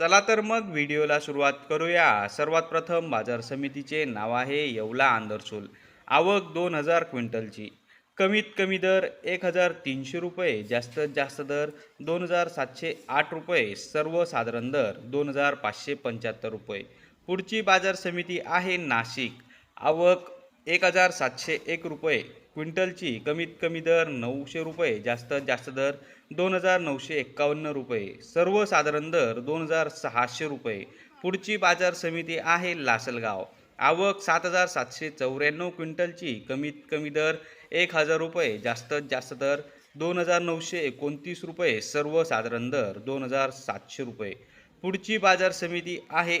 चला तर मग व्हिडिओला सुरुवात करूया. सर्वात प्रथम बाजार समितीचे नाव आहे येवला आंदरसूल आवक दोन हजार क्विंटलची. कमीत कमी दर एक हजार तीनशे रुपये जास्तीत जास्त दर दोन हजार सातशे आठ रुपये सर्वसाधारण दर दोन हजार पाचशे पंच्याहत्तर रुपये. पुढची बाजार समिती आहे नाशिक. आवक एक हजार सातशे एक रुपये क्विंटलची कमीत कमी दर नऊशे रुपये जास्तीत जास्त दर दोन हजार नऊशे एक्कावन्न रुपये. सर्वसाधारण दर दोन हजार सहाशे रुपये. पुढची बाजार समिती आहे लासलगाव. आवक सात हजार सातशे चौऱ्याण्णव क्विंटलची कमीत कमी दर एक हजार रुपये जास्तीत जास्त दर दोन हजार नऊशे एकोणतीस रुपये. सर्वसाधारण दर दोन हजार सातशे रुपये. पुढची बाजार समिती आहे